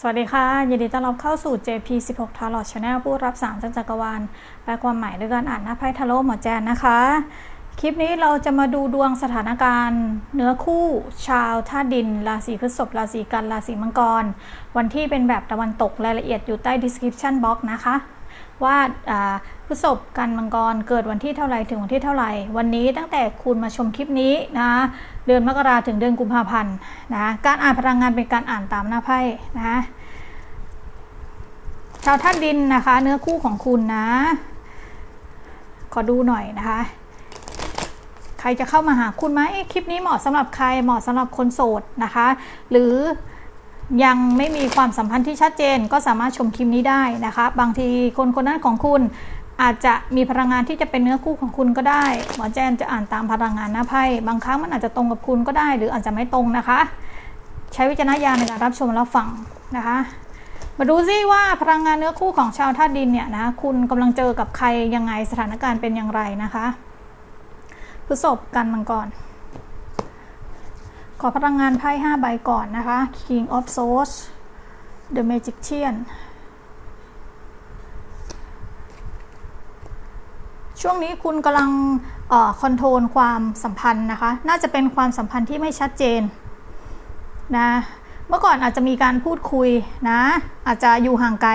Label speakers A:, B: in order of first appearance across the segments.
A: สวัสดีค่ะ ยินดีต้อนรับเข้าสู่ JP16 Tarot Channel ผู้รับสารจันจักรวาลแปลความหมายด้วยการอ่านหน้าไพ่ทาโร่หมอแจนนะคะ คลิปนี้เราจะมาดูดวงสถานการณ์ เนื้อคู่ชาวธาตุดิน ราศีพฤษภราศีกันราศีมังกร วันที่เป็นแบบตะวันตกรายละเอียดอยู่ใต้ description box นะคะ ว่าพฤษภกันมังกรเกิดวันที่เท่าไรถึงวันที่เท่าไหร่วันนี้ตั้งแต่คุณมาชมคลิปนี้นะเดือนมกราถึงเดือนกุมภาพันธ์นะการอ่านพลังงานเป็นการอ่านตามหน้าไพ่นะชาวธาตุดินนะคะ เนื้อคู่ของคุณนะ ขอดูหน่อยนะคะ ใครจะเข้ามาหาคุณไหมคลิปนี้เหมาะสำหรับใครเหมาะสำหรับคนโสดนะคะ หรือ ยังไม่มีความสัมพันธ์ที่ชัดเจนก็สามารถชมคลิปนี้ได้นะคะ บางทีคนคนนั้นของคุณอาจจะมีพลังงานที่จะเป็นเนื้อคู่ของคุณก็ได้ หมอแจนจะอ่านตามพลังงานหน้าไพ่บางครั้งมันอาจจะตรงกับคุณก็ได้ หรืออาจจะไม่ตรงนะคะ ใช้วิจารณญาณในการรับชมรับฟังนะคะ มาดูซิว่าพลังงานเนื้อคู่ของชาวธาตุดินเนี่ยนะคุณกำลังเจอกับใครยังไงสถานการณ์เป็นอย่างไรนะคะพฤษภกันมังกร ขอพลังงานไพ่5ใบก่อนนะคะ King of Swords The Magician ช่วงนี้คุณกำลังคอนโทรลความสัมพันธ์นะคะ น่าจะเป็นความสัมพันธ์ที่ไม่ชัดเจนนะ เมื่อก่อนอาจจะมีการพูดคุยนะ อาจจะอยู่ห่างไกล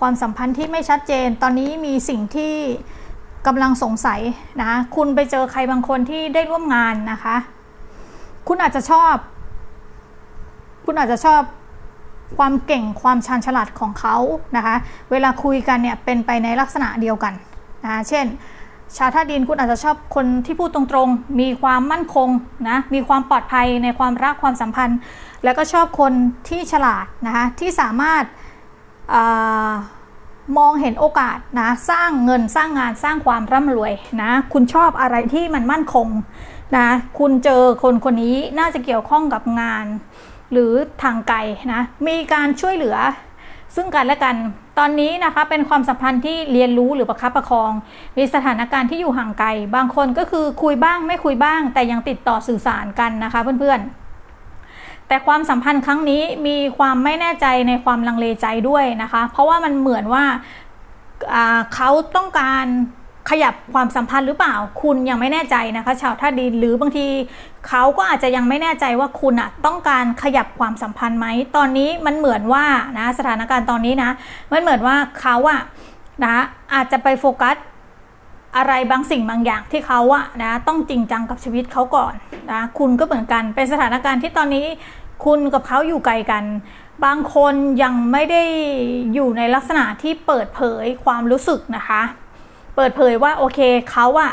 A: ความสัมพันธ์ที่ไม่ชัดเจน ตอนนี้มีสิ่งที่กำลังสงสัยนะ คุณไปเจอใครบางคนที่ได้ร่วมงานนะคะ คุณอาจจะชอบ คุณอาจจะชอบความเก่งความชาญฉลาดของเขานะคะ เวลาคุยกันเนี่ยเป็นไปในลักษณะเดียวกันนะเช่น ชาวธาตุดินคุณอาจจะชอบคนที่พูดตรงๆ มีความมั่นคงนะ มีความปลอดภัยในความรักความสัมพันธ์ แล้วก็ชอบคนที่ฉลาดนะคะที่สามารถอ มองเห็นโอกาสนะสร้างเงินสร้างงานสร้างความร่ำรวยนะคุณชอบอะไรที่มันมั่นคงนะคุณเจอคนคนนี้น่าจะเกี่ยวข้องกับงาน หรือทางไกลนะมีการช่วยเหลือซึ่งกันและกัน ตอนนี้นะคะเป็นความสัมพันธ์ที่เรียนรู้หรือประคับประคอง มีสถานการณ์ที่อยู่ห่างไกล บางคนก็คือคุยบ้างไม่คุยบ้าง แต่ยังติดต่อสื่อสารกันนะคะเพื่อนๆ แต่ความสัมพันธ์ครั้งนี้มีความไม่แน่ใจในความลังเลใจด้วยนะคะ เพราะว่ามันเหมือนว่าเขาต้องการขยับความสัมพันธ์หรือเปล่า คุณยังไม่แน่ใจนะคะ ชาวท่าดินหรือบางทีเขาก็อาจจะยังไม่แน่ใจว่าคุณอะต้องการขยับความสัมพันธ์ไหมตอนนี้มันเหมือนว่านะสถานการณ์ตอนนี้นะมันเหมือนว่าเขาอะนะอาจจะไปโฟกัส อะไรบางสิ่งบางอย่างที่เขาอะนะต้องจริงจังกับชีวิตเขาก่อนนะคุณก็เหมือนกันเป็นสถานการณ์ที่ตอนนี้คุณกับเขาอยู่ไกลกัน บางคนยังไม่ได้อยู่ในลักษณะที่เปิดเผยความรู้สึกนะคะ เปิดเผยว่าโอเคเขาอะ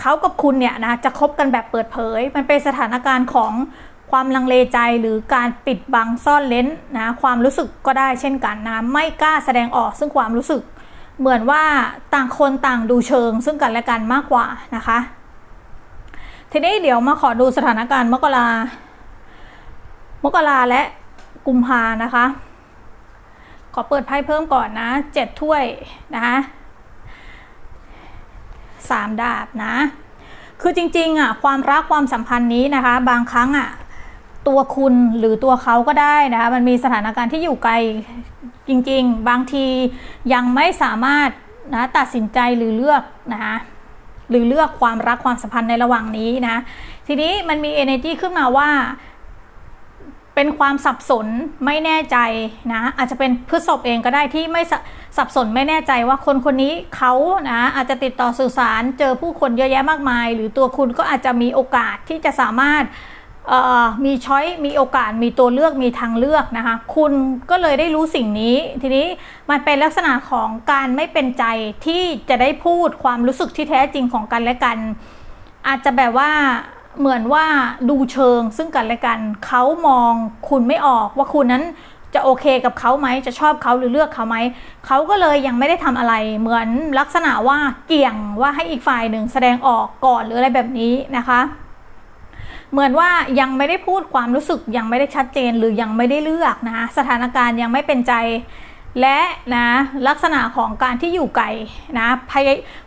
A: เขากับคุณเนี่ยนะจะคบกันแบบเปิดเผย มันเป็นสถานการณ์ของความลังเลใจหรือการปิดบังซ่อนเลนนะความรู้สึกก็ได้เช่นกันนะไม่กล้าแสดงออกซึ่งความรู้สึก เหมือนว่าต่างคนต่างดูเชิงซึ่งกันและกันมากกว่านะคะ ทีนี้เดี๋ยวมาขอดูสถานการณ์มกรามกราและกุมภานะคะ ขอเปิดไพ่เพิ่มก่อนนะเจ็ดถ้วยนะคะสามดาบนะ คือจริงๆอะความรักความสัมพันธ์นี้นะคะ บางครั้งอะ ตัวคุณหรือตัวเขาก็ได้นะคะมันมีสถานการณ์ที่อยู่ไกลจริงๆ บางทียังไม่สามารถนะตัดสินใจหรือเลือกนะคะหรือเลือกความรักความสัมพันธ์ในระหว่างนี้นะทีนี้มันมี energy ขึ้นมาว่า เป็นความสับสนไม่แน่ใจนะอาจจะเป็นพฤษภเองก็ได้ที่ไม่สับสนไม่แน่ใจว่าคนคนนี้เขานะอาจจะติดต่อสื่อสารเจอผู้คนเยอะแยะมากมาย หรือตัวคุณก็อาจจะมีโอกาสที่จะสามารถ มีช้อยมีโอกาสมีตัวเลือกมีทางเลือกนะคะ คุณก็เลยได้รู้สิ่งนี้ ทีนี้มันเป็นลักษณะของการไม่เป็นใจที่จะได้พูดความรู้สึกที่แท้จริงของกันและกัน อาจจะแบบว่าเหมือนว่าดูเชิงซึ่งกันและกันเขามองคุณไม่ออกว่าคุณนั้นจะโอเคกับเขาไหมจะชอบเขาหรือเลือกเขาไหมเขาก็เลยยังไม่ได้ทำอะไร เหมือนลักษณะว่าเกี่ยงว่าให้อีกฝ่ายหนึ่งแสดงออกก่อนหรืออะไรแบบนี้นะคะ เหมือนว่ายังไม่ได้พูดความรู้สึกยังไม่ได้ชัดเจนหรือยังไม่ได้เลือกนะคะสถานการณ์ยังไม่เป็นใจและนะลักษณะของการที่อยู่ไกลนะ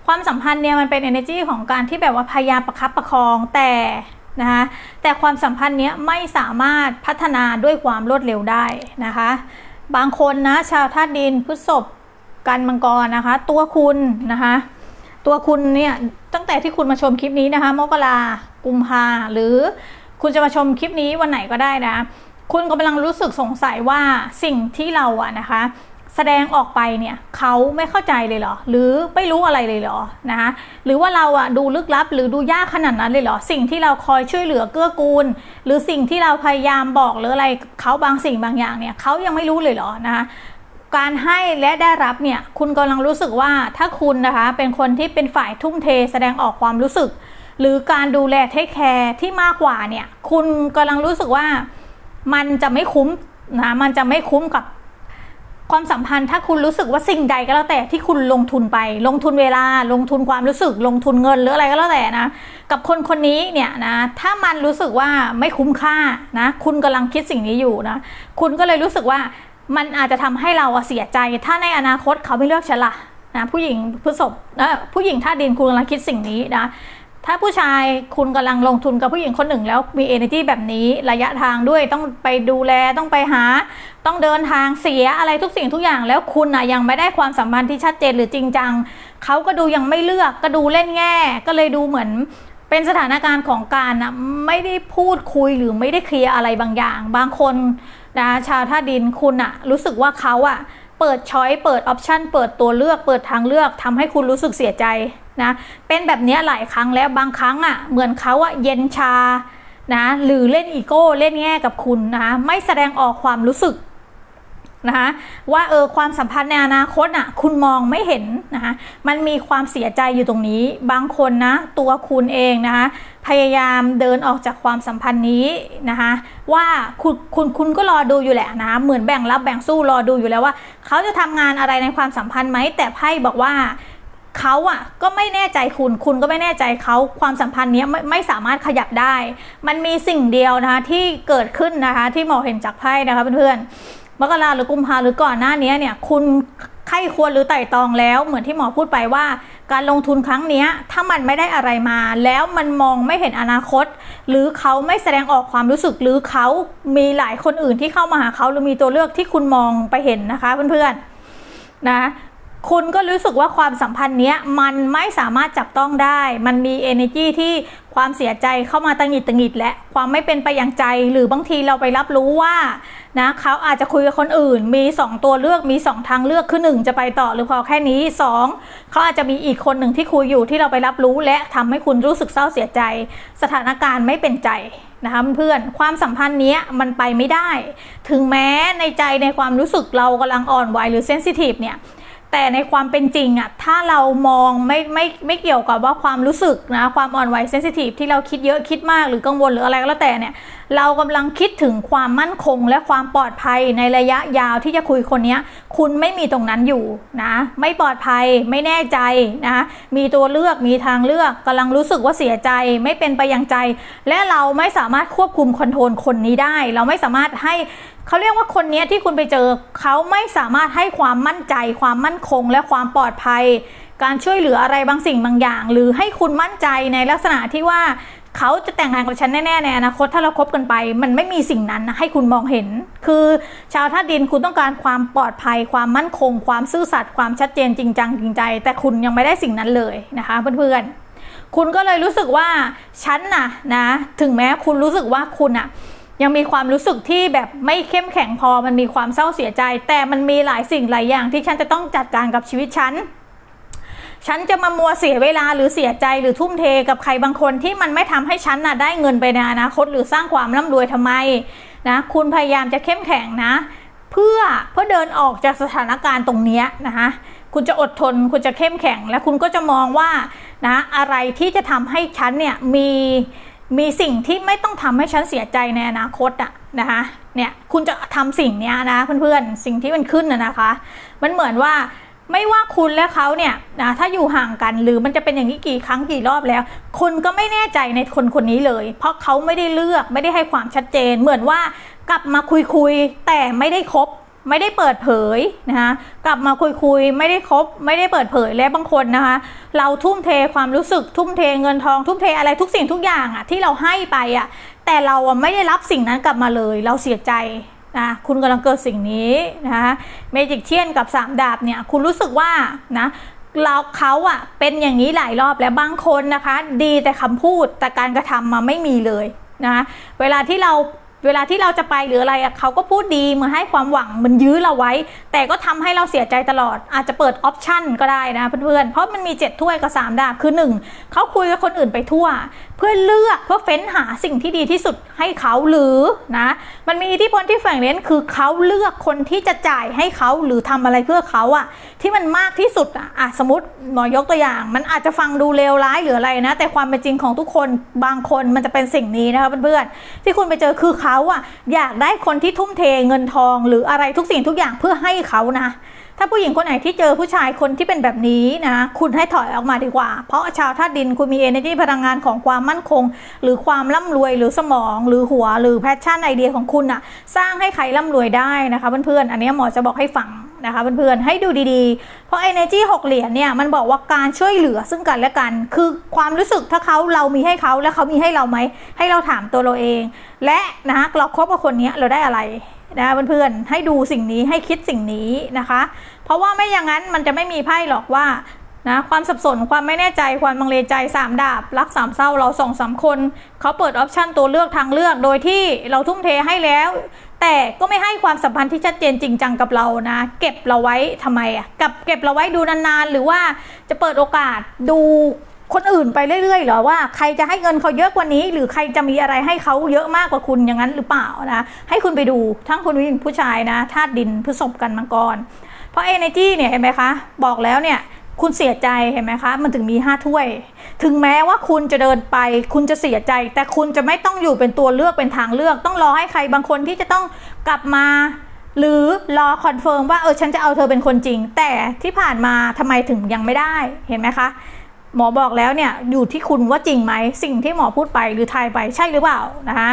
A: ความสัมพันธ์เนี่ยมันเป็น energy ของการที่แบบว่าพยายามประคับประคองแต่นะคะแต่ความสัมพันธ์เนี้ยไม่สามารถพัฒนาด้วยความรวดเร็วได้นะคะ บางคนนะชาวธาตุดินพฤษภกันมังกรนะคะ ตัวคุณนะคะ ตัวคุณเนี่ยตั้งแต่ที่คุณมาชมคลิปนี้นะคะมกรา กุมภาหรือคุณจะมาชมคลิปนี้วันไหนก็ได้นะ คุณกำลังรู้สึกสงสัยว่าสิ่งที่เราอะนะคะ แสดงออกไปเนี่ยเขาไม่เข้าใจเลยเหรอ หรือไม่รู้อะไรเลยเหรอนะคะหรือว่าเราอะดูลึกลับ หรือดูยากขนาดนั้นเลยเหรอ สิ่งที่เราคอยช่วยเหลือเกื้อกูล หรือสิ่งที่เราพยายามบอกหรืออะไรเขาบางสิ่งบางอย่างเนี่ยเขายังไม่รู้เลยเหรอนะคะการให้และได้รับเนี่ยคุณกำลังรู้สึกว่าถ้าคุณนะคะเป็นคนที่เป็นฝ่ายทุ่มเทแสดงออกความรู้สึก หรือการดูแลเทคแคร์ที่มากกว่าเนี่ย คุณกำลังรู้สึกว่ามันจะไม่คุ้มนะมันจะไม่คุ้มกับความสัมพันธ์ถ้าคุณรู้สึกว่าสิ่งใดก็แล้วแต่ที่คุณลงทุนไป ลงทุนเวลาลงทุนความรู้สึกลงทุนเงินหรืออะไรก็แล้วแต่นะ กับคนคนนี้เนี่ยนะถ้ามันรู้สึกว่าไม่คุ้มค่านะคุณกำลังคิดสิ่งนี้อยู่นะคุณก็เลยรู้สึกว่ามันอาจจะทำให้เราเสียใจ ถ้าในอนาคตเขาไม่เลือกฉันละนะผู้หญิงพฤษภนะผู้หญิงท่าดินคุณกำลังคิดสิ่งนี้นะ ถ้าผู้ชายคุณกำลังลงทุนกับผู้หญิงคนหนึ่งแล้วมี energy แบบนี้ระยะทางด้วยต้องไปดูแลต้องไปหา ต้องเดินทางเสียอะไรทุกสิ่งทุกอย่าง แล้วคุณนะยังไม่ได้ความสัมพันธ์ที่ชัดเจนหรือจริงจังเขาก็ดูยังไม่เลือกก็ดูเล่นแง่ ก็เลยดูเหมือนเป็นสถานการณ์ของการนะไม่ได้พูดคุยหรือไม่ได้เคลียร์อะไรบางอย่าง บางคนนะชาวท่าดินคุณอะรู้สึกว่าเขาอะเปิดช้อยเปิดออปชันเปิดตัวเลือกเปิดทางเลือกทำให้คุณรู้สึกเสียใจ นะเป็นแบบนี้หลายครั้งแล้วบางครั้งอะเหมือนเขาอะเย็นชานะหรือเล่นอีโก้เล่นแง่กับคุณนะไม่แสดงออกความรู้สึกนะคะว่าเออความสัมพันธ์ในอนาคตอะคุณมองไม่เห็นนะคะมันมีความเสียใจอยู่ตรงนี้ บางคนนะตัวคุณเองนะคะพยายามเดินออกจากความสัมพันธ์นี้นะคะว่าคุณคุณคุณก็รอดูอยู่แหละนะเหมือนแบ่งรับแบ่งสู้รอดูอยู่แล้วว่า เขาจะทำงานอะไรในความสัมพันธ์ไหมแต่ไพ่บอกว่า เขาอะก็ไม่แน่ใจคุณ คุณก็ไม่แน่ใจเขาความสัมพันธ์นี้ไม่ไม่สามารถขยับได้ มันมีสิ่งเดียวนะคะที่เกิดขึ้นนะคะที่หมอเห็นจากไพ่นะคะเพื่อนๆมกราหรือกุมภาหรือก่อนหน้านี้เนี่ยคุณไข้ควรหรือไต่ตองแล้วเหมือนที่หมอพูดไปว่า การลงทุนครั้งนี้ถ้ามันไม่ได้อะไรมา แล้วมันมองไม่เห็นอนาคต หรือเขาไม่แสดงออกความรู้สึกหรือเขามีหลายคนอื่นที่เข้ามาหาเขาหรือมีตัวเลือกที่คุณมองไปเห็นนะคะเพื่อนๆนะ คุณก็รู้สึกว่าความสัมพันธ์เนี้ยมันไม่สามารถจับต้องได้ มันมี energy ที่ความเสียใจเข้ามาตังหิดตังหิดและความไม่เป็นไปอย่างใจหรือบางทีเราไปรับรู้ว่านะเขาอาจจะคุยกับคนอื่น มี 2 ตัวเลือกมี 2 ทางเลือกคือ 1 จะไปต่อหรือพอแค่นี้ 2 เขาอาจจะมีอีกคนหนึ่งที่คุยอยู่ที่เราไปรับรู้ และทำให้คุณรู้สึกเศร้าเสียใจ สถานการณ์ไม่เป็นใจนะคะเพื่อนความสัมพันธ์นี้มันไปไม่ได้ ถึงแม้ในใจในความรู้สึกเรากำลังอ่อนไหวหรือเซนซิทีฟเนี่ย แต่ในความเป็นจริงอะถ้าเรามองไม่ไม่ไม่เกี่ยวกับว่าความรู้สึกนะความอ่อนไหวเซนซิทีฟที่เราคิดเยอะคิดมากหรือกังวลหรืออะไรก็แล้วแต่เนี่ยเรากำลังคิดถึงความมั่นคงและความปลอดภัยในระยะยาวที่จะคุยคนนี้คุณไม่มีตรงนั้นอยู่นะไม่ปลอดภัยไม่แน่ใจนะมีตัวเลือกมีทางเลือกกำลังรู้สึกว่าเสียใจ ไม่เป็นไปอย่างใจ และเราไม่สามารถควบคุมคอนโทรลคนนี้ได้ เราไม่สามารถให้ เขาเรียกว่าคนนี้ที่คุณไปเจอ เขาไม่สามารถให้ความมั่นใจ ความมั่นคง และความปลอดภัย การช่วยเหลืออะไรบางสิ่งบางอย่าง หรือให้คุณมั่นใจในลักษณะที่ว่าเขาจะแต่งงานกับฉันแน่ๆในอนาคตถ้าเราคบกันไป มันไม่มีสิ่งนั้นให้คุณมองเห็น คือชาวท่าดินคุณต้องการความปลอดภัย ความมั่นคง ความซื่อสัตย์ความชัดเจนจริงจังจริงใจ แต่คุณยังไม่ได้สิ่งนั้นเลยนะคะเพื่อนๆคุณก็เลยรู้สึกว่าฉันน่ะนะถึงแม้คุณรู้สึกว่าคุณอะ ยังมีความรู้สึกที่แบบไม่เข้มแข็งพอมันมีความเศร้าเสียใจ แต่มันมีหลายสิ่งหลายอย่างที่ฉันจะต้องจัดการกับชีวิตฉันฉันจะมามัวเสียเวลาหรือเสียใจหรือทุ่มเทกับใครบางคนที่มันไม่ทำให้ฉันน่ะได้เงินไปในอนาคตหรือสร้างความร่ำรวยทำไมนะคุณพยายามจะเข้มแข็งนะ เพื่อเพื่อเดินออกจากสถานการณ์ตรงนี้นะคะคุณจะอดทนคุณจะเข้มแข็ง และคุณก็จะมองว่านะอะไรที่จะทำให้ฉันเนี่ยมี มีสิ่งที่ไม่ต้องทำให้ฉันเสียใจในอนาคตอะนะคะเนี่ยคุณจะทำสิ่งนี้นะเพื่อนๆสิ่งที่มันขึ้นนะนะคะ มันเหมือนว่าไม่ว่าคุณและเขาเนี่ยนะถ้าอยู่ห่างกันหรือมันจะเป็นอย่างนี้กี่ครั้งกี่รอบแล้ว คุณก็ไม่แน่ใจในคนคนนี้เลย เพราะเขาไม่ได้เลือกไม่ได้ให้ความชัดเจน เหมือนว่ากลับมาคุยคุยแต่ไม่ได้คบ ไม่ได้เปิดเผยนะคะกลับมาคุยคุยไม่ได้คบไม่ได้เปิดเผยและบางคนนะคะ เราทุ่มเทความรู้สึกทุ่มเทเงินทองทุ่มเทอะไรทุกสิ่งทุกอย่างอะที่เราให้ไปอะแต่เราอะไม่ได้รับสิ่งนั้นกลับมาเลย เราเสียใจนะคุณกำลังเกิดสิ่งนี้นะคะเมจิกเชียนกับสามดาบเนี่ยคุณรู้สึกว่านะเราเขาอะเป็นอย่างนี้หลายรอบแล้วบางคนนะคะ ดีแต่คำพูดแต่การกระทำมาไม่มีเลยนะเวลาที่เรา เวลาที่เราจะไปหรืออะไรอะเขาก็พูดดีเหมือนให้ความหวังมันยื้อเราไว้ แต่ก็ทำให้เราเสียใจตลอด อาจจะเปิดออปชันก็ได้นะเพื่อนๆเพราะมันมีเจ็ดถ้วยกับสามดาบคือหนึ่งเขาคุยกับคนอื่นไปทั่ว เพื่อเลือกเพื่อเฟ้นหาสิ่งที่ดีที่สุดให้เขาหรือนะมันมีอิทธิพลที่แฝงเร้นคือเขาเลือกคนที่จะจ่ายให้เขาหรือทำอะไรเพื่อเขาอะที่มันมากที่สุดอะอะสมมติหมอยกตัวอย่าง มันอาจจะฟังดูเลวร้ายหรืออะไรนะ แต่ความเป็นจริงของทุกคนบางคนมันจะเป็นสิ่งนี้นะคะเพื่อนๆที่คุณไปเจอคือเขาอะอยากได้คนที่ทุ่มเทเงินทอง หรืออะไรทุกสิ่งทุกอย่างเพื่อให้เขานะ ถ้าผู้หญิงคนไหนที่เจอผู้ชายคนที่เป็นแบบนี้นะ คุณให้ถอยออกมาดีกว่า เพราะชาวธาตุดินคุณมี energy พลังงานของความมั่นคง หรือความร่ำรวยหรือสมอง หรือหัวหรือแพชชั่นไอเดียของคุณอะสร้างให้ใครร่ำรวยได้นะคะเพื่อนๆอันนี้หมอจะบอกให้ฟังนะคะเพื่อนๆให้ดูดีๆ เพราะ energy หกเหรียญเนี่ยมันบอกว่าการช่วยเหลือซึ่งกันและกัน คือความรู้สึกถ้าเขาเรามีให้เขาแล้วเขามีให้เราไหมให้เราถามตัวเราเอง และนะเราคบกับคนนี้เราได้อะไร นะเพื่อนๆให้ดูสิ่งนี้ให้คิดสิ่งนี้นะคะ เพราะว่าไม่อย่างนั้นมันจะไม่มีไพ่หรอกว่านะความสับสนความไม่แน่ใจความบังเลใจสามดาบ รักสามเศร้าเราสองสามคนเขาเปิดออปชันตัวเลือกทางเลือกโดยที่เราทุ่มเทให้แล้ว แต่ก็ไม่ให้ความสัมพันธ์ที่ชัดเจนจริงจังกับเรานะ เก็บเราไว้ทำไมอะกับเก็บเราไว้ดูนานๆ หรือว่าจะเปิดโอกาสดู คนอื่นไปเรื่อยๆหรอว่าใครจะให้เงินเขาเยอะกว่านี้ หรือใครจะมีอะไรให้เขาเยอะมากกว่าคุณอย่างนั้นหรือเปล่านะให้คุณไปดูทั้งคุณผู้หญิงผู้ชายนะธาตุดินพฤษภกันมังกร เพราะ energy เนี่ยเห็นไหมคะ บอกแล้วเนี่ยคุณเสียใจเห็นไหมคะ มันถึงมีห้าถ้วย ถึงแม้ว่าคุณจะเดินไป คุณจะเสียใจ แต่คุณจะไม่ต้องอยู่เป็นตัวเลือกเป็นทางเลือก ต้องรอให้ใครบางคนที่จะต้องกลับมา หรือรอคอนเฟิร์มว่าเออฉันจะเอาเธอเป็นคนจริง แต่ที่ผ่านมาทำไมถึงยังไม่ได้เห็นไหมคะ หมอบอกแล้วเนี่ยอยู่ที่คุณว่าจริงไหมสิ่งที่หมอพูดไปหรือทายไปใช่หรือเปล่านะคะ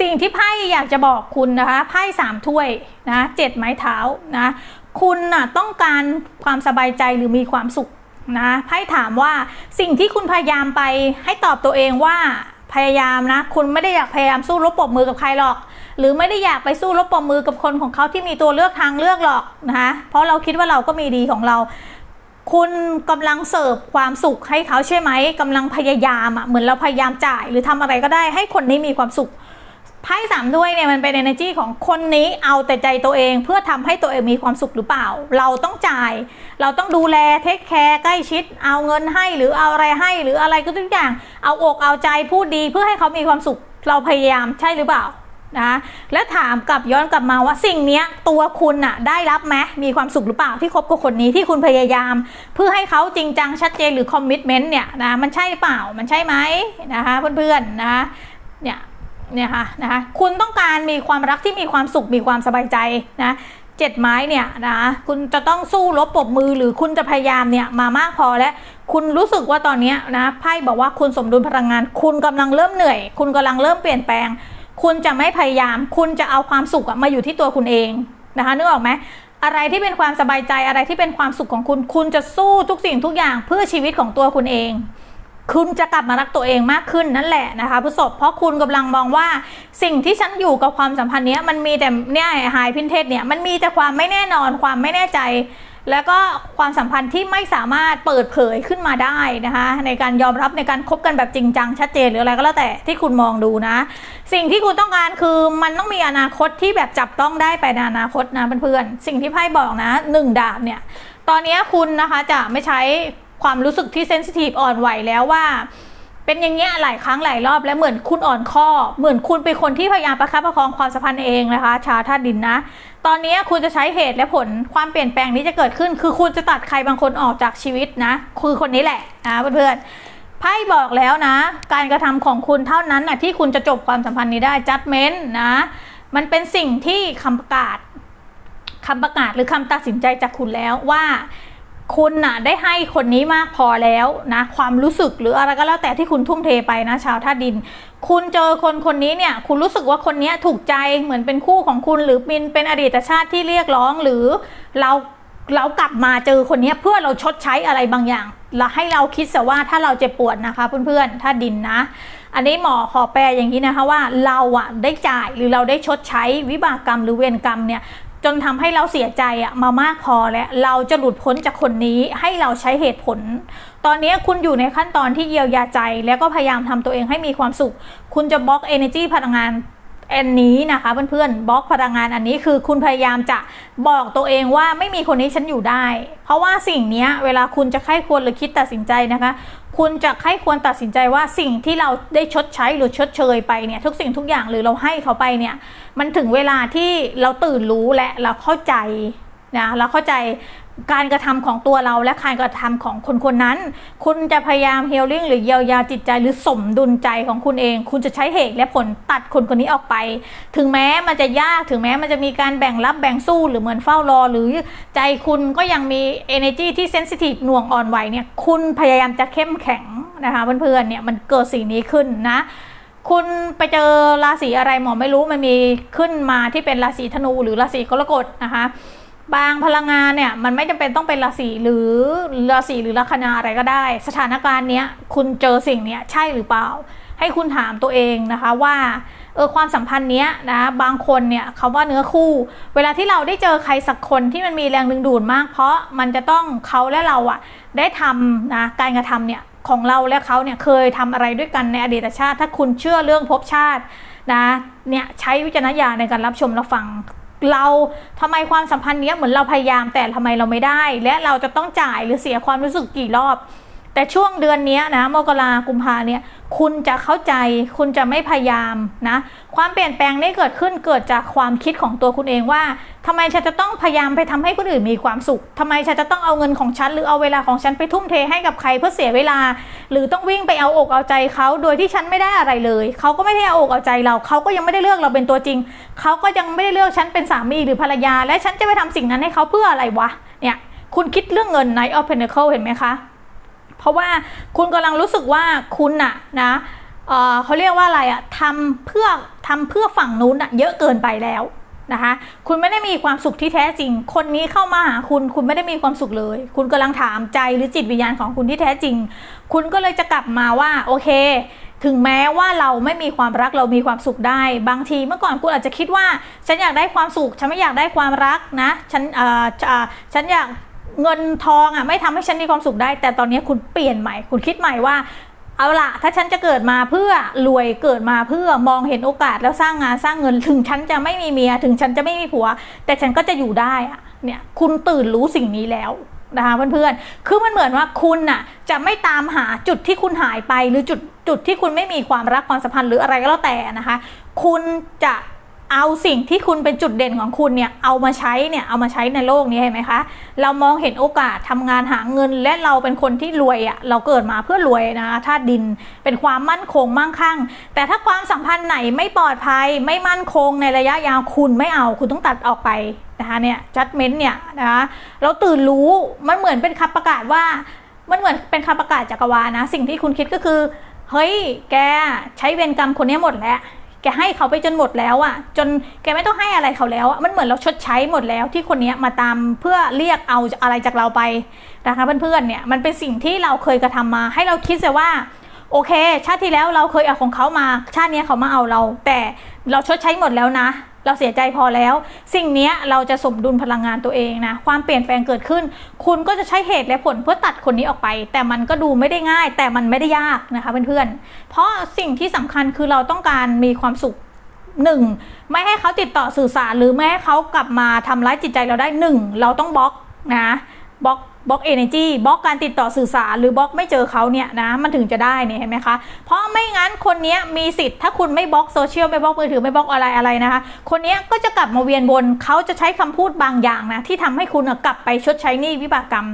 A: สิ่งที่ไพ่อยากจะบอกคุณนะคะไพ่สามถ้วยนะเจ็ดไม้เท้านะคุณน่ะต้องการความสบายใจหรือมีความสุขนะไพ่ถามว่าสิ่งที่คุณพยายามไปให้ตอบตัวเองว่าพยายามนะคุณไม่ได้อยากพยายามสู้รบปบมือกับใครหรอก หรือไม่ได้อยากไปสู้รบปบมือกับคนของเขาที่มีตัวเลือกทางเลือกหรอกนะคะเพราะเราคิดว่าเราก็มีดีของเรา คุณกำลังเสิร์ฟความสุขให้เขาใช่ไหมกำลังพยายามอะเหมือนเราพยายามจ่ายหรือทำอะไรก็ได้ให้คนนี้มีความสุขไพ่สามด้วยเนี่ยมันเป็น energy ของคนนี้เอาแต่ใจตัวเองเพื่อทำให้ตัวเองมีความสุขหรือเปล่า เราต้องจ่าย เราต้องดูแลเทคแคร์ใกล้ชิด เอาเงินให้หรือเอาอะไรให้หรืออะไรก็ทุกอย่าง เอาอกเอาใจพูดดีเพื่อให้เขามีความสุขเราพยายามใช่หรือเปล่า นะและถามกลับย้อนกลับมาว่าสิ่งนี้ตัวคุณน่ะได้รับไหมมีความสุขหรือเปล่าที่คบกับคนนี้ที่คุณพยายาม เพื่อให้เขาจริงจังชัดเจนหรือคอมมิชเมนต์เนี่ยนะมันใช่เปล่ามันใช่ไหมนะคะเพื่อนๆนะเนี่ยเนี่ยค่ะนะคะคุณต้องการมีความรักที่มีความสุขมีความสบายใจนะเจ็ดไม้เนี่ยนะคุณจะต้องสู้รบปบมือหรือคุณจะพยายามเนี่ยมามากพอแล้วคุณรู้สึกว่าตอนนี้นะไพ่บอกว่าคุณสมดุลพลังงาน คุณกำลังเริ่มเหนื่อย คุณกำลังเริ่มเปลี่ยนแปลง คุณจะไม่พยายาม คุณจะเอาความสุขอะมาอยู่ที่ตัวคุณเองนะคะนึกออกไหมอะไรที่เป็นความสบายใจอะไรที่เป็นความสุขของคุณ คุณจะสู้ทุกสิ่งทุกอย่างเพื่อชีวิตของตัวคุณเอง คุณจะกลับมารักตัวเองมากขึ้นนั่นแหละนะคะผู้ศพเพราะคุณกำลังมองว่าสิ่งที่ฉันอยู่กับความสัมพันธ์เนี้ยมันมีแต่เนี่ยหายพินเทศเนี่ยมันมีแต่ความไม่แน่นอนความไม่แน่ใจ แล้วก็ความสัมพันธ์ที่ไม่สามารถเปิดเผยขึ้นมาได้นะคะในการยอมรับในการคบกันแบบจริงจังชัดเจนหรืออะไรก็แล้วแต่ที่คุณมองดูนะ สิ่งที่คุณต้องการคือมันต้องมีอนาคตที่แบบจับต้องได้ไปในอนาคตนะเพื่อนๆสิ่งที่ไพ่บอกนะหนึ่งดาบเนี่ยตอนนี้คุณนะคะจะไม่ใช้ความรู้สึกที่เซนซิทีฟอ่อนไหวแล้วว่า เป็นอย่างเงี้ยหลายครั้งหลายรอบแล้วเหมือนคุณอ่อนข้อ เหมือนคุณเป็นคนที่พยายามประคับประคองความสัมพันธ์เองนะคะ ชาวธาตุดินนะ ตอนนี้คุณจะใช้เหตุและผลความเปลี่ยนแปลงนี้จะเกิดขึ้น คือคุณจะตัดใครบางคนออกจากชีวิตนะคือคนนี้แหละนะเพื่อนๆไพ่บอกแล้วนะ การกระทำของคุณเท่านั้นนะที่คุณจะจบความสัมพันธ์นี้ได้จัดเม้นนะ มันเป็นสิ่งที่คำประกาศคำประกาศหรือคำตัดสินใจจากคุณแล้วว่า คุณน่ะได้ให้คนนี้มากพอแล้วนะความรู้สึกหรืออะไรก็แล้วแต่ที่คุณทุ่มเทไปนะ ชาวธาตุดิน คุณเจอคนคนนี้เนี่ยคุณรู้สึกว่าคนนี้ถูกใจเหมือนเป็นคู่ของคุณ หรือเป็นเป็นอดีตชาติที่เรียกร้องหรือเราเรากลับมาเจอคนนี้เพื่อเราชดใช้อะไรบางอย่างแล้วให้เราคิดซะว่าถ้าเราเจ็บปวดนะคะเพื่อนๆถ้าดินนะ อันนี้หมอขอแปลอย่างนี้นะคะว่าเราอะได้จ่ายหรือเราได้ชดใช้วิบากกรรมหรือเวรกรรมเนี่ย จนทำให้เราเสียใจอะมามากพอแล้วเราจะหลุดพ้นจากคนนี้ให้เราใช้เหตุผล ตอนนี้คุณอยู่ในขั้นตอนที่เยียวยาใจ แล้วก็พยายามทำตัวเองให้มีความสุข คุณจะบล็อก energy พลังงานอันนี้นะคะเพื่อนๆบล็อกพลังงานอันนี้คือคุณพยายามจะบอกตัวเองว่าไม่มีคนนี้ฉันอยู่ได้ เพราะว่าสิ่งนี้เวลาคุณจะไข้ควรหรือคิดตัดสินใจนะคะ คุณจะไข้ควรตัดสินใจว่าสิ่งที่เราได้ชดใช้หรือชดเชยไปเนี่ยทุกสิ่งทุกอย่างหรือเราให้เขาไปเนี่ย มันถึงเวลาที่เราตื่นรู้และเราเข้าใจนะเราเข้าใจการกระทำของตัวเราและการกระทำของคนคนนั้น คุณจะพยายามเฮลลิ่งหรือเยียวยาจิตใจหรือสมดุลใจของคุณเอง คุณจะใช้เหตุและผลตัดคนคนนี้ออกไป ถึงแม้มันจะยากถึงแม้มันจะมีการแบ่งรับแบ่งสู้หรือเหมือนเฝ้ารอ หรือใจคุณก็ยังมี energy ที่เซนซิทีฟหน่วงอ่อนไหวเนี่ยคุณพยายามจะเข้มแข็งนะคะเพื่อนๆเนี่ยมันเกิดสิ่งนี้ขึ้นนะ คุณไปเจอราศีอะไรหมอไม่รู้มันมีขึ้นมาที่เป็นราศีธนูหรือราศีกรกฎนะคะ บางพลังงานเนี่ยมันไม่จำเป็นต้องเป็นราศีหรือราศีหรือลัคนาอะไรก็ได้ สถานการณ์เนี้ยคุณเจอสิ่งเนี้ยใช่หรือเปล่า ให้คุณถามตัวเองนะคะว่าเออความสัมพันธ์เนี้ยนะบางคนเนี่ยคำว่าเนื้อคู่ เวลาที่เราได้เจอใครสักคนที่มันมีแรงดึงดูดมาก เพราะมันจะต้องเขาและเราอะได้ทำนะการกระทำเนี่ย ของเราและเขาเนี่ยเคยทำอะไรด้วยกันในอดีตชาติ ถ้าคุณเชื่อเรื่องภพชาตินะเนี่ยใช้วิจารณญาณในการรับชมรับฟังเราทำไมความสัมพันธ์เนี้ยเหมือนเราพยายามแต่ทำไมเราไม่ได้ และเราจะต้องจ่ายหรือเสียความรู้สึกกี่รอบ แต่ช่วงเดือนนี้นะมกรากุมภาเนี่ยคุณจะเข้าใจคุณจะไม่พยายามนะ ความเปลี่ยนแปลงนี้เกิดขึ้นเกิดจากความคิดของตัวคุณเองว่าทำไมฉันจะต้องพยายามไปทำให้คนอื่นมีความสุขทำไมฉันจะต้องเอาเงินของฉันหรือเอาเวลาของฉันไปทุ่มเทให้กับใครเพื่อเสียเวลา หรือต้องวิ่งไปเอาอกเอาใจเขาโดยที่ฉันไม่ได้อะไรเลย เขาก็ไม่ได้เอาอกเอาใจเรา เขาก็ยังไม่ได้เลือกเราเป็นตัวจริง เขาก็ยังไม่ได้เลือกฉันเป็นสามีหรือภรรยา และฉันจะไปทำสิ่งนั้นให้เขาเพื่ออะไรวะเนี่ยคุณคิดเรื่องเงินใน of Pentacle เห็นไหมคะ เพราะว่าคุณกำลังรู้สึกว่าคุณน่ะนะเเขาเรียกว่าอะไรอะทำเพื่อทำเพื่อฝั่งนู้นอะเยอะเกินไปแล้วนะคะคุณไม่ได้มีความสุขที่แท้จริง คนนี้เข้ามาหาคุณ คุณไม่ได้มีความสุขเลย คุณกำลังถามใจหรือจิตวิญญาณของคุณที่แท้จริง คุณก็เลยจะกลับมาว่าโอเค ถึงแม้ว่าเราไม่มีความรักเรามีความสุขได้ บางทีเมื่อก่อนคุณอาจจะคิดว่า ฉันอยากได้ความสุข ฉันไม่อยากได้ความรักนะ ฉันเอ่อฉันอยาก เงินทองอะไม่ทำให้ฉันมีความสุขได้ แต่ตอนนี้คุณเปลี่ยนใหม่ คุณคิดใหม่ว่า เอาละถ้าฉันจะเกิดมาเพื่อรวยเกิดมาเพื่อมองเห็นโอกาสแล้วสร้างงานสร้างเงิน ถึงฉันจะไม่มีเมีย ถึงฉันจะไม่มีผัว แต่ฉันก็จะอยู่ได้อะเนี่ยคุณตื่นรู้สิ่งนี้แล้วนะคะเพื่อนๆ คือมันเหมือนว่าคุณน่ะจะไม่ตามหาจุดที่คุณหายไป หรือจุดจุดที่คุณไม่มีความรักความสัมพันธ์หรืออะไรก็แล้วแต่นะคะ คุณจะ เอาสิ่งที่คุณเป็นจุดเด่นของคุณเนี่ยเอามาใช้เนี่ยเอามาใช้ในโลกนี้เห็นไหมคะ เรามองเห็นโอกาสทำงานหาเงิน และเราเป็นคนที่รวยอะ่ะเราเกิดมาเพื่อรวยนะธาตุดินเป็นความมั่นคงมั่งคั่ง แต่ถ้าความสัมพันธ์ไหนไม่ปลอดภัยไม่มั่นคงในระยะยาวคุณไม่เอาคุณต้องตัดออกไปนะคะเนี่ยจัดเม้นเนี่ยนะคะเราตื่นรู้มันเหมือนเป็นคำประกาศว่ามันเหมือนเป็นคำประกาศจักรวาลนะ สิ่งที่คุณคิดก็คือ เฮ้ย แกใช้เวรกรรมคนนี้หมดแล้ว แกให้เขาไปจนหมดแล้วอะจนแกไม่ต้องให้อะไรเขาแล้วมันเหมือนเราชดใช้หมดแล้วที่คนนี้มาตามเพื่อเรียกเอาอะไรจากเราไปนะคะเพื่อนๆเนี่ยมันเป็นสิ่งที่เราเคยกระทำมา ให้เราคิดซะว่าโอเค ชาติที่แล้วเราเคยเอาของเขามา ชาตินี้เขามาเอาเรา แต่เราชดใช้หมดแล้วนะ เราเสียใจพอแล้ว สิ่งนี้เราจะสมดุลพลังงานตัวเองนะ ความเปลี่ยนแปลงเกิดขึ้น คุณก็จะใช้เหตุและผลเพื่อตัดคนนี้ออกไป แต่มันก็ดูไม่ได้ง่าย แต่มันไม่ได้ยากนะคะเพื่อนๆ เพราะสิ่งที่สำคัญคือเราต้องการมีความสุขหนึ่งไม่ให้เขาติดต่อสื่อสารหรือไม่ให้เขากลับมาทำร้ายจิตใจเราได้หนึ่งเราต้องบล็อกนะบล็อก บล็อกเอเนจีบล็อกการติดต่อสื่อสาร หรือบล็อกไม่เจอเขาเนี่ยนะมันถึงจะได้เนี่ยเห็นไหมคะ เพราะไม่งั้นคนนี้มีสิทธิ์ถ้าคุณไม่บล็อกโซเชียลไม่บล็อกมือถือไม่บล็อกอะไรอะไรนะคะ คนนี้ก็จะกลับมาเวียนวนเขาจะใช้คำพูดบางอย่างนะที่ทำให้คุณกลับไปชดใช้หนี้วิบากกรรม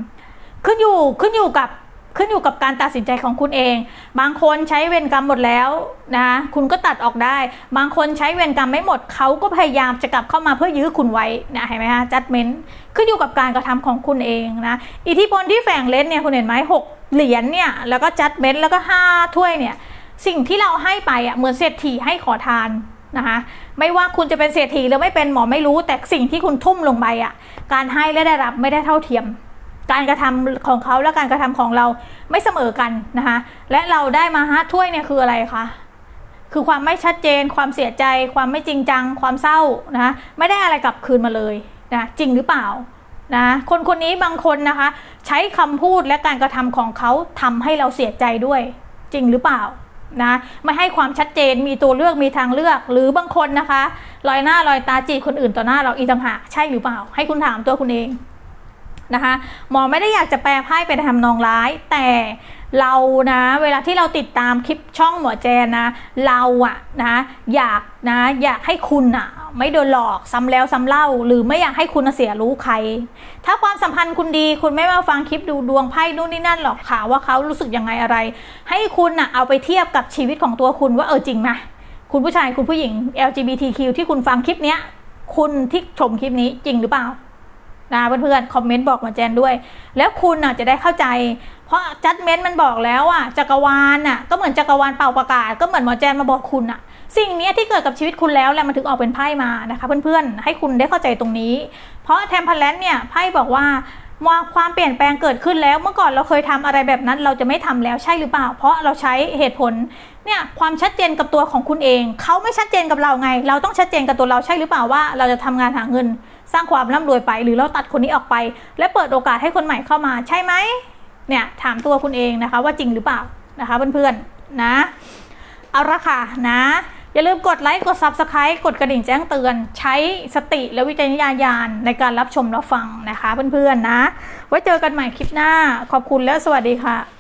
A: ขึ้นอยู่ขึ้นอยู่กับ ขึ้นอยู่กับการตัดสินใจของคุณเอง บางคนใช้เวรกรรมหมดแล้วนะคุณก็ตัดออกได้ บางคนใช้เวรกรรมไม่หมดเขาก็พยายามจะกลับเข้ามาเพื่อยื้อคุณไว้นะเห็นไหมคะจัดเม้นต์ขึ้นอยู่กับการกระทำของคุณเองนะอิทธิพลที่แฝงเลนเนี่ยคุณเห็นไหมหกเหรียญเนี่ยแล้วก็จัดเม้นต์แล้วก็ห้าถ้วยเนี่ยสิ่งที่เราให้ไปอะเหมือนเศรษฐีให้ขอทานนะคะไม่ว่าคุณจะเป็นเศรษฐีหรือไม่เป็นหมอไม่รู้ แต่สิ่งที่คุณทุ่มลงไปอะการให้และได้รับไม่ได้เท่าเทียม การกระทำของเขาและการกระทำของเราไม่เสมอกันนะคะ และเราได้มาฮะถ้วยเนี่ยคืออะไรคะคือความไม่ชัดเจน ความเสียใจ ความไม่จริงจัง ความเศร้านะคะไม่ได้อะไรกลับคืนมาเลยนะจริงหรือเปล่านะคนคนนี้บางคนนะคะ ใช้คำพูดและการกระทำของเขาทำให้เราเสียใจด้วย จริงหรือเปล่านะไม่ให้ความชัดเจนมีตัวเลือกมีทางเลือก หรือบางคนนะคะลอยหน้าลอยตาจีบคนอื่นต่อหน้าเราอีต่างหากใช่หรือเปล่า ให้คุณถามตัวคุณเอง นะคะหมอไม่ได้อยากจะแปลไพ่ไปทำนองร้าย แต่เรานะเวลาที่เราติดตามคลิปช่องหมอแจนนะ เราอะนะอยากนะอยากให้คุณอะไม่โดนหลอกซ้ำแล้วซ้ำเล่า หรือไม่อยากให้คุณเสียรู้ใคร ถ้าความสัมพันธ์คุณดีคุณไม่มาฟังคลิปดูดวงไพ่นู่นนี่นั่นหรอกค่ะว่าเขารู้สึกยังไงอะไร ให้คุณอะเอาไปเทียบกับชีวิตของตัวคุณว่าเออจริงไหมคุณผู้ชายคุณผู้หญิง LGBTQ ที่คุณฟังคลิปเนี้ยคุณที่ชมคลิปนี้จริงหรือเปล่า นะเพื่อนๆคอมเมนต์บอกหมาแจนด้วย แล้วคุณอะจะได้เข้าใจ เพราะจัดเมนต์มันบอกแล้วอะจักรวาลอะก็เหมือนจักรวาลเป่าประกาศ ก็เหมือนหมอแจนมาบอกคุณอะ สิ่งนี้ที่เกิดกับชีวิตคุณแล้วแหละมันถึงออกเป็นไพ่มานะคะเพื่อนๆให้คุณได้เข้าใจตรงนี้ เพราะแทมเพลนเนี่ยไพ่บอกว่าว่าความเปลี่ยนแปลงเกิดขึ้นแล้วเมื่อก่อนเราเคยทำอะไรแบบนั้น เราจะไม่ทำแล้วใช่หรือเปล่า เพราะเราใช้เหตุผลเนี่ยความชัดเจนกับตัวของคุณเอง เขาไม่ชัดเจนกับเราไง เราต้องชัดเจนกับตัวเราใช่หรือเปล่าว่า เราจะทำงานหาเงิน สร้างความร่ำรวยไป หรือเราตัดคนนี้ออกไป และเปิดโอกาสให้คนใหม่เข้ามาใช่ไหมเนี่ยถามตัวคุณเองนะคะว่าจริงหรือเปล่านะคะเพื่อนๆนะเอาละค่ะนะอย่าลืมกดไลค์กด Subscribe กดกระดิ่งแจ้งเตือน ใช้สติและวิจารณญาณในการรับชมรับฟังนะคะเพื่อนๆนะ ไว้เจอกันใหม่คลิปหน้าขอบคุณและสวัสดีค่ะ